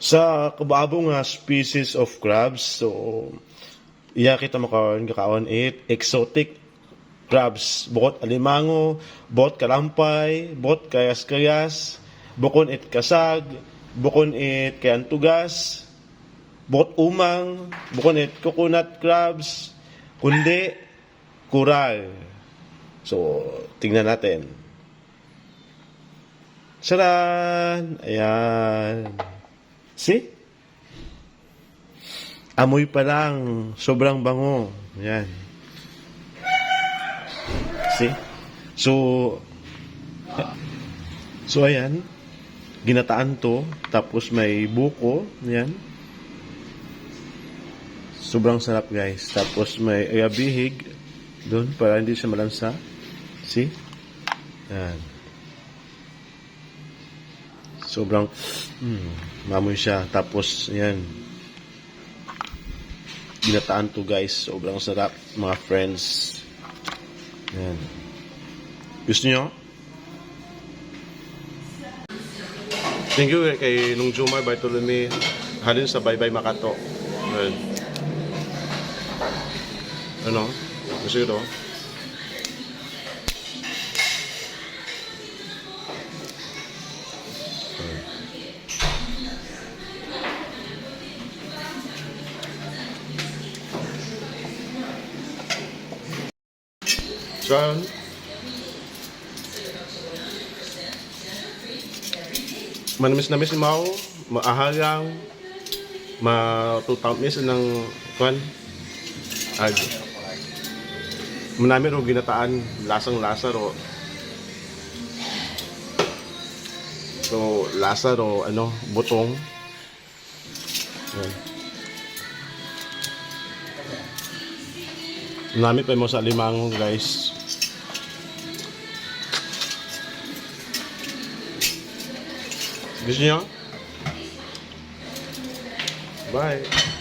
Sa kababo nga species of crabs, so iya kita makaon kakaon it exotic crabs bukod alimango bukod kalampay bukod kayas-kayas bukod it kasag bukod it kayantugas bukod umang bukod it coconut crabs kundi kural so tingnan natin Saran! Ayan. See? Amoy pa lang. Sobrang bango. Ayan. See? So, so ayan. Ginataan to. Tapos may buko. Ayan. Sobrang sarap guys. Tapos may ayabihig. Doon para hindi siya malansa. See? Ayan. Sobrang mm, mamoy siya. Tapos, ayan. Ginataan to guys. Sobrang sarap, mga friends. Ayan. Gusto nyo? Thank you kay Nung Jumar Bartolome halin sa Baybay Makato. Ayan. Ano? Gusto nyo Saan? Manamis namis ni Mao, maahalang, matutamis ng kwan. Ag. Manami ro ginataan, lasang-lasa ro. So, lasa ro, ano, butong. Yan. Namit pa mo sa limango, guys. Gusto niyo? Bye.